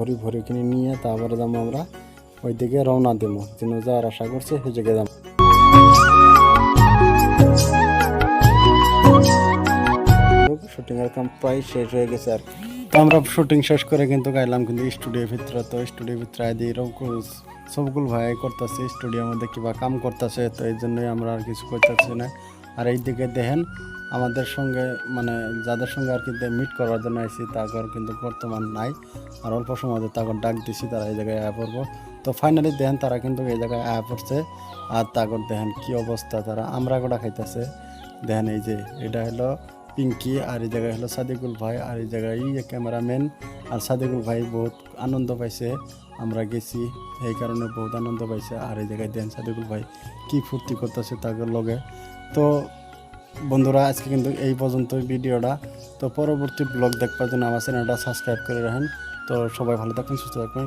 বড় বড় কিনে নিয়ে তারপরে যাব আমরা ওইদিকে রওনা দেবো যেন যাওয়ার আশা করছে সেই জায়গায় যাব শুটিং এর কাম প্রায় শেষ হয়ে গেছে আর। তো আমরা শুটিং শেষ করে কিন্তু গাইলাম কিন্তু স্টুডিওর ভিতরে, তো স্টুডিওর ভিতরে আই দিয়ে এরকম সবগুলো ভাই করতেছে, স্টুডিওর মধ্যে কিবা কাম করতেছে, তো এই জন্যই আমরা আর কিছু করতেছি না। আর এইদিকে দেখেন, আমাদের সঙ্গে মানে যাদের সঙ্গে আর কি মিট করার জন্য আইসি তাগর কিন্তু বর্তমান নাই। আর অল্প সময়তে তাগর ডাক দিছি, তারা এই জায়গায় আয়া পড়ব। তো ফাইনালি দেখেন, তারা কিন্তু এই জায়গায় আয়া পড়ছে। আর তাগর দেখেন কি অবস্থা, তারা আমরা গোটা খাইতেছে। দেখেন এই যে, এটা হলো পিঙ্কি আর এই জায়গায় হলো সাদিকুল ভাই, আর এই জায়গায় ক্যামেরাম্যান আর সাদিকুল ভাই বহুত আনন্দ পাইছে। আমরা গেছি, এই কারণে বহুত আনন্দ পাইছে। আর এই জায়গায় দেন সাদিকুল ভাই, কি ফুর্তি করতেছে তাদের লগে। তো বন্ধুরা, আজকে কিন্তু এই পর্যন্ত ভিডিওটা। তো পরবর্তী ব্লগ দেখবার জন্য আমার চ্যানেলটা সাবস্ক্রাইব করে রাখেন। তো সবাই ভালো থাকবেন, সুস্থ থাকবেন।